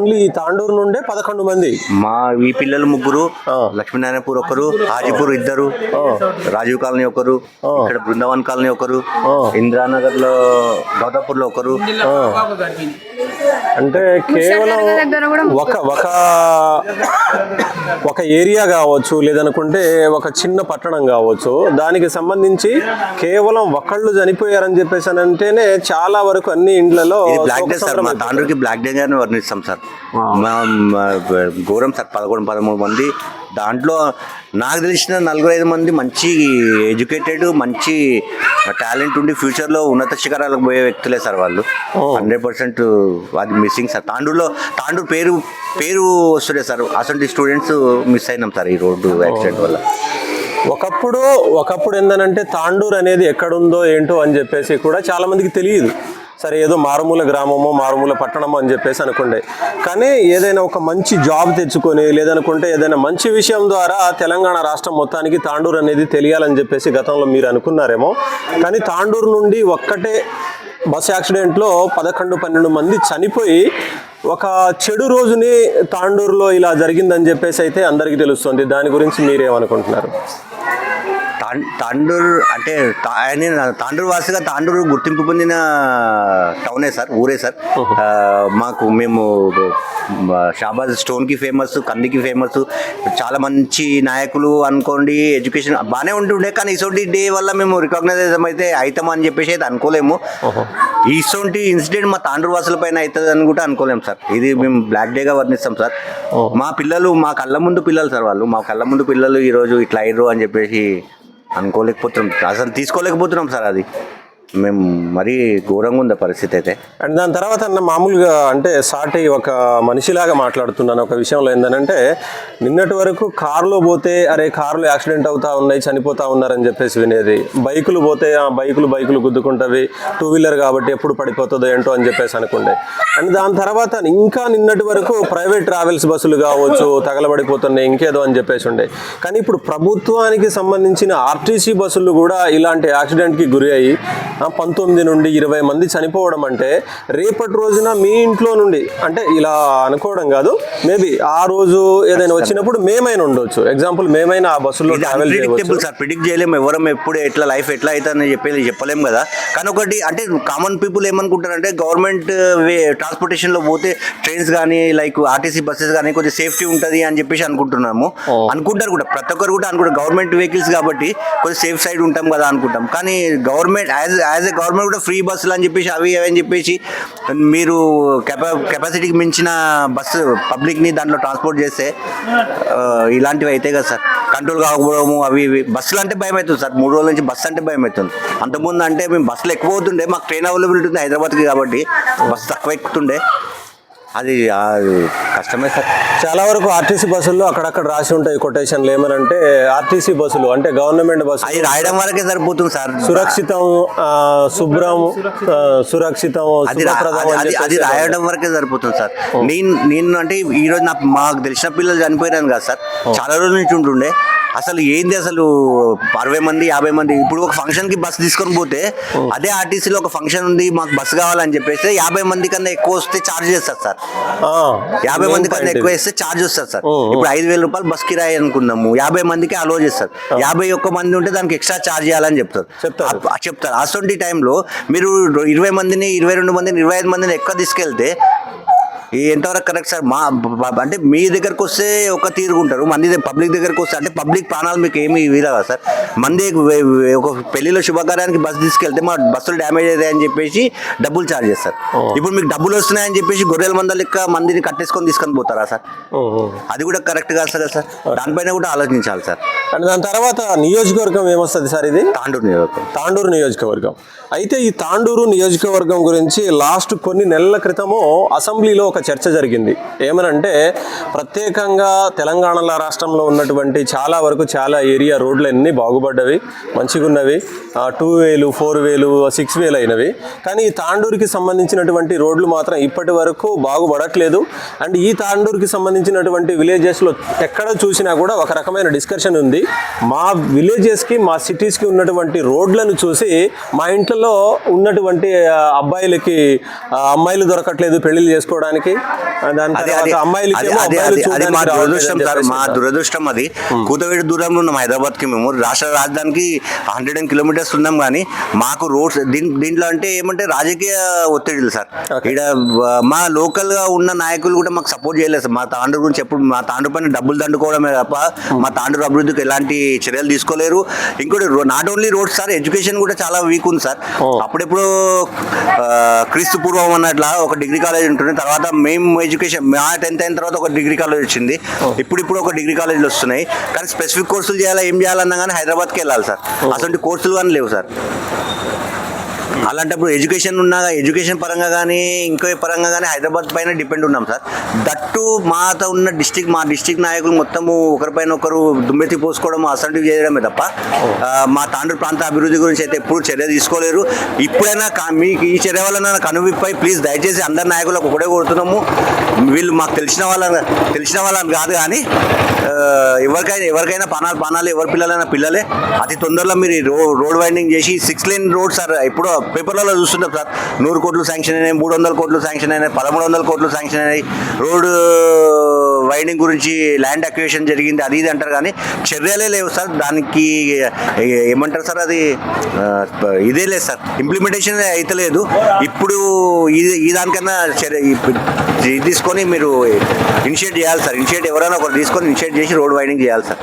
Only ఈ తాండూరు నుండే పదకొండు మంది. మా ఈ పిల్లలు ముగ్గురు. లక్ష్మీనారాయణపూర్ ఒకరు హాజీపూర్ ఇద్దరు రాజీవ్ కాలనీ ఒకరు ఇక్కడ బృందావన్ కాలనీ ఒకరు ఇందిరానగర్లో గౌతాపూర్లో ఒకరు అంటే కేవలం ఒక ఒక ఒక ఏరియా కావచ్చు లేదనుకుంటే ఒక చిన్న పట్టణం కావచ్చు. దానికి సంబంధించి కేవలం ఒకళ్ళు చనిపోయారని చెప్పేసి అని అంటేనే చాలా వరకు అన్ని ఇండ్లలో బ్లాక్ డే సార్. మా తాండ్రుకి బ్లాక్ డే గారిని వర్ణిస్తాం సార్. ఘోరం సార్ పదకొండు పదమూడు మంది దాంట్లో నాకు తెలిసిన నలుగురు ఐదు మంది మంచి ఎడ్యుకేటెడ్ మంచి టాలెంట్ ఉండి ఫ్యూచర్లో ఉన్నత శిఖరాలకు పోయే వ్యక్తులే సార్ వాళ్ళు. హండ్రెడ్ పర్సెంట్ అది మిస్సింగ్ సార్. తాండూరులో తాండూరు పేరు పేరు వస్తుండే సార్. అసలు స్టూడెంట్స్ మిస్ అయినాం సార్ ఈ రోడ్డు యాక్సిడెంట్ వల్ల. ఒకప్పుడు ఒకప్పుడు ఏందనంటే తాండూర్ అనేది ఎక్కడుందో ఏంటో అని చెప్పేసి కూడా చాలా మందికి తెలియదు. సరే ఏదో మారుమూల గ్రామమో మారుమూల పట్టణమో అని చెప్పేసి అనుకుండే. కానీ ఏదైనా ఒక మంచి జాబ్ తెచ్చుకొని లేదనుకుంటే ఏదైనా మంచి విషయం ద్వారా తెలంగాణ రాష్ట్రం మొత్తానికి తాండూర్ అనేది తెలియాలని చెప్పేసి గతంలో మీరు అనుకున్నారేమో. కానీ తాండూరు నుండి ఒక్కటే బస్ యాక్సిడెంట్లో పదకొండు పన్నెండు మంది చనిపోయి ఒక చెడు రోజుని తాండూరులో ఇలా జరిగిందని చెప్పేసి అయితే అందరికీ తెలుస్తుంది. దాని గురించి మీరేమనుకుంటున్నారు? తాండూరు అంటే ఆయన తాండూరు వాసిగా తాండూరు గుర్తింపు పొందిన టౌనే సార్ ఊరే సార్. మాకు మేము షాబాజ్ స్టోన్కి ఫేమస్ కందికి ఫేమస్. చాలా మంచి నాయకులు అనుకోండి ఎడ్యుకేషన్ బాగానే ఉంటుండే కానీ ఇసోటి డే వల్ల మేము రికగ్నైజ్ అయితే అవుతాం అని చెప్పేసి అయితే అనుకోలేము. ఇసోంటి ఇన్సిడెంట్ మా తాండూరు వాసుల పైన అవుతుంది అని కూడా అనుకోలేము సార్. ఇది మేము బ్లాక్ డేగా వర్ణిస్తాం సార్. మా పిల్లలు మా కళ్ళ ముందు పిల్లలు సార్ వాళ్ళు. మా కళ్ళ ముందు పిల్లలు ఈరోజు ఇట్లా అయ్యారు అని చెప్పేసి అనుకోలేకపోతున్నాం. అసలు తీసుకోలేకపోతున్నాం సార్ అది. మేము మరీ ఘోరంగా ఉంది పరిస్థితి అయితే. అండ్ దాని తర్వాత అన్న మామూలుగా అంటే సాటి ఒక మనిషిలాగా మాట్లాడుతున్నాను ఒక విషయంలో ఏంటంటే నిన్నటి వరకు కారులో పోతే అరే కారులో యాక్సిడెంట్ అవుతా ఉన్నాయి చనిపోతా ఉన్నారని చెప్పేసి వినేది. బైకులు పోతే ఆ బైకులు బైకులు గుద్దుకుంటవి టూ వీలర్ కాబట్టి ఎప్పుడు పడిపోతుందో ఏంటో అని చెప్పేసి అనుకుండే. అండ్ దాని తర్వాత ఇంకా నిన్నటి వరకు ప్రైవేట్ ట్రావెల్స్ బస్సులు కావచ్చు తగలబడిపోతున్నాయి ఇంకేదో అని చెప్పేసి ఉండే. కానీ ఇప్పుడు ప్రభుత్వానికి సంబంధించిన ఆర్టీసీ బస్సులు కూడా ఇలాంటి యాక్సిడెంట్కి గురి అయ్యి పంతొమ్మిది నుండి ఇరవై మంది చనిపోవడం అంటే రేపటి రోజున మీ ఇంట్లో నుండి అంటే ఇలా అనుకోవడం కాదు మేబీ ఆ రోజు ఏదైనా వచ్చినప్పుడు మేమైనా ఉండొచ్చు. ఎగ్జాంపుల్ మేమైనా ఆ బస్సులో ట్రావెల్ సార్ ప్రిడిక్ట్ చేయలేము. ఎవరం ఎప్పుడు ఎట్లా లైఫ్ ఎట్లా అవుతుందని చెప్పేది చెప్పలేము కదా. కానీ ఒకటి అంటే కామన్ పీపుల్ ఏమనుకుంటారంటే గవర్నమెంట్ వే ట్రాన్స్పోర్టేషన్లో పోతే ట్రైన్స్ కానీ లైక్ ఆర్టీసీ బస్సెస్ కానీ కొంచెం సేఫ్టీ ఉంటుంది అని చెప్పేసి అనుకుంటున్నాము. అనుకుంటారు కూడా. ప్రతి ఒక్కరు కూడా అనుకుంటారు. గవర్నమెంట్ వెహికల్స్ కాబట్టి కొంచెం సేఫ్ సైడ్ ఉంటాం కదా అనుకుంటాం. కానీ government as as a government కూడా ఫ్రీ బస్సులు అని చెప్పేసి అవి అవి అని చెప్పేసి మీరు కెపా కెపాసిటీకి మించిన బస్సు పబ్లిక్ని దాంట్లో ట్రాన్స్పోర్ట్ చేస్తే ఇలాంటివి అయితే కదా సార్. కంట్రోల్ కాకపోవడము అవి ఇవి. బస్సులు అంటే భయం అవుతుంది సార్. మూడు రోజుల నుంచి బస్సు అంటే భయం అవుతుంది. అంతకుముందు అంటే మేము బస్సులు ఎక్కువ అవుతుండే మాకు ట్రైన్ అవైలబిలిటీ ఉంది హైదరాబాద్కి కాబట్టి బస్సు తక్కువ ఎక్కుతుండే. అది కష్టమే సార్. చాలా వరకు ఆర్టీసీ బస్సుల్లో అక్కడక్కడ రాసి ఉంటాయి కొటేషన్లు ఏమనంటే ఆర్టీసీ బస్సులు అంటే గవర్నమెంట్ బస్సు. అది రాయడం వరకే సరిపోతుంది సార్. సురక్షితం శుభ్రం సురక్షితం అది రాయడం వరకే సరిపోతుంది సార్. నేను నేను అంటే ఈ రోజు నాకు మాకు తెలిసిన పిల్లలు చనిపోయాను కదా సార్. చాలా రోజుల నుంచి ఉంటుండే. అసలు ఏంది అసలు అరవై మంది యాభై మంది? ఇప్పుడు ఒక ఫంక్షన్కి బస్ తీసుకొని పోతే అదే ఆర్టీసీలో ఒక ఫంక్షన్ ఉంది మాకు బస్ కావాలని చెప్పేసి యాభై మంది కన్నా ఎక్కువ వస్తే ఛార్జ్ చేస్తారు సార్. యాభై మంది కన్నా ఎక్కువ. వేస్తే ఛార్జ్ వస్తుంది సార్. ఇప్పుడు ఐదు వేల రూపాయలు బస్ కిరాయి అనుకున్నాము యాభై మందికి అలో చేస్తారు. యాభై ఒక్క మంది ఉంటే దానికి ఎక్స్ట్రా ఛార్జ్ చేయాలని చెప్తారు. చెప్తారు. అటువంటి టైంలో మీరు ఇరవై మందిని ఇరవై రెండు మందిని ఇరవై ఐదు మందిని ఎక్కువ తీసుకెళ్తే ఎంతవరకు కరెక్ట్ సార్? మా అంటే మీ దగ్గరకు వస్తే ఒక తీరుగుంటారు మంది పబ్లిక్ దగ్గరకు వస్తే అంటే పబ్లిక్ ప్రాణాలు మీకు ఏమి వీలవా సార్? మంది ఒక పెళ్ళిలో శుభకార్యానికి బస్ తీసుకెళ్తే మా బస్సులు డ్యామేజ్ అవుతాయని చెప్పేసి డబ్బులు ఛార్జ్ చేస్తారు. ఇప్పుడు మీకు డబ్బులు వస్తున్నాయని చెప్పేసి గొర్రెల మంద లెక్క మందిని కట్టేసుకొని తీసుకొని పోతారా సార్. అది కూడా కరెక్ట్ కాదు సార్ సార్? దానిపైన కూడా ఆలోచించాలి సార్. అండ్ దాని తర్వాత నియోజకవర్గం ఏమొస్తుంది సార్ ఇది? తాండూరు నియోజకవర్గం. తాండూరు నియోజకవర్గం. అయితే ఈ తాండూరు నియోజకవర్గం గురించి లాస్ట్ కొన్ని నెలల క్రితము అసెంబ్లీలో ఒక చర్చ జరిగింది. ఏమనంటే ప్రత్యేకంగా తెలంగాణ రాష్ట్రంలో ఉన్నటువంటి చాలా వరకు చాలా ఏరియా రోడ్లు అన్నీ బాగుపడ్డవి మంచిగా ఉన్నవి టూ వేలు ఫోర్ వేలు సిక్స్ వేలు అయినవి. కానీ ఈ తాండూరుకి సంబంధించినటువంటి రోడ్లు మాత్రం ఇప్పటి వరకు బాగుపడట్లేదు. అండ్ ఈ తాండూరుకి సంబంధించినటువంటి విలేజెస్లో ఎక్కడ చూసినా కూడా ఒక రకమైన డిస్కషన్ ఉంది. మా విలేజెస్కి మా సిటీస్కి ఉన్నటువంటి రోడ్లను చూసి మా ఇంట్లో ఉన్నటువంటి అబ్బాయిలకి అమ్మాయిలు దొరకట్లేదు పెళ్ళిళ్ళు చేసుకోవడానికి. మా దురదృష్టం రావట్లేదని సార్ మా చెప్పేసి దురదృష్టం అది. కూతవేడి దూరంలో ఉన్నాం హైదరాబాద్కి మేము. రాష్ట్ర రాజధానికి హండ్రెడ్ అండ్ కిలోమీటర్స్ ఉన్నాం కానీ మాకు రోడ్స్ దీంట్లో అంటే ఏమంటే రాజకీయ ఒత్తిడిలు సార్. ఇక్కడ మా లోకల్గా ఉన్న నాయకులు కూడా మాకు సపోర్ట్ చేయలేదు సార్. మా తాండ్రు గురించి ఎప్పుడు మా తాండ్రు పైన డబ్బులు దండుకోవడమే తప్ప మా తాండ్రు అభివృద్ధికి ఎలాంటి చర్యలు తీసుకోలేరు. ఇంకోటి not only roads sir education కూడా చాలా వీక్ ఉంది సార్. అప్పుడెప్పుడు క్రీస్తు పూర్వం అన్నట్లా ఒక డిగ్రీ కాలేజ్ ఉంటుంది తర్వాత మేము ఎడ్యుకేషన్ మా టెన్త్ అయిన తర్వాత ఒక డిగ్రీ కాలేజ్ వచ్చింది. ఇప్పుడు ఇప్పుడు ఒక డిగ్రీ కాలేజీలు వస్తున్నాయి. కానీ స్పెసిఫిక్ కోర్సులు చేయాలా ఏం చేయాలన్నా కానీ హైదరాబాద్కి వెళ్ళాలి సార్ అటువంటి కోర్సులు కానీ లేవు సార్ అలాంటప్పుడు ఎడ్యుకేషన్ ఉన్నా ఎడ్యుకేషన్ పరంగా కానీ ఇంకో పరంగా కానీ హైదరాబాద్ పైన డిపెండ్ ఉన్నాం సార్. దట్టు మాతో ఉన్న డిస్టిక్ మా డిస్టిక్ నాయకులు మొత్తము ఒకరిపైన ఒకరు దుమ్మెత్తి పోసుకోవడం అసంటివి చేయడమే తప్ప ఆ, మా తాండ్రు ప్రాంత అభివృద్ధి గురించి అయితే ఎప్పుడు చర్య తీసుకోలేరు. ఇప్పుడైనా మీకు ఈ చర్య వలన కనువిప్పై ప్లీజ్ దయచేసి అందరి నాయకులకు ఒకటే కోరుతున్నాము. వీళ్ళు మాకు తెలిసిన వాళ్ళ తెలిసిన వాళ్ళని కాదు కానీ ఎవరికైనా ఎవరికైనా పానాలు పానాలు ఎవరి పిల్లలైనా పిల్లలే. అతి తొందరలో మీరు రో రోడ్ వైండింగ్ చేసి సిక్స్ లేన్ రోడ్ సార్ ఇప్పుడు పేపర్లలో చూస్తుంటాం సార్ నూరు కోట్లు శాంక్షన్ అయినాయి మూడు వందల కోట్లు శాంక్షన్ అయినాయి పదమూడు వందల కోట్లు శాంక్షన్ అయినాయి. రోడ్ వైడింగ్ గురించి ల్యాండ్ అక్వేషన్ జరిగింది అది ఇది అంటారు కానీ చర్యలే లేవు సార్. దానికి ఏమంటారు సార్ అది? ఇదే లేదు సార్. ఇంప్లిమెంటేషన్ అయితే లేదు. ఇప్పుడు ఇది ఈ దానికన్నా చర్య ఇది తీసుకొని మీరు ఇనిషియేట్ చేయాలి సార్. ఇనిషియేట్ ఎవరైనా ఒకరు తీసుకొని ఇనిషియేట్ చేసి రోడ్ వైడింగ్ చేయాలి సార్.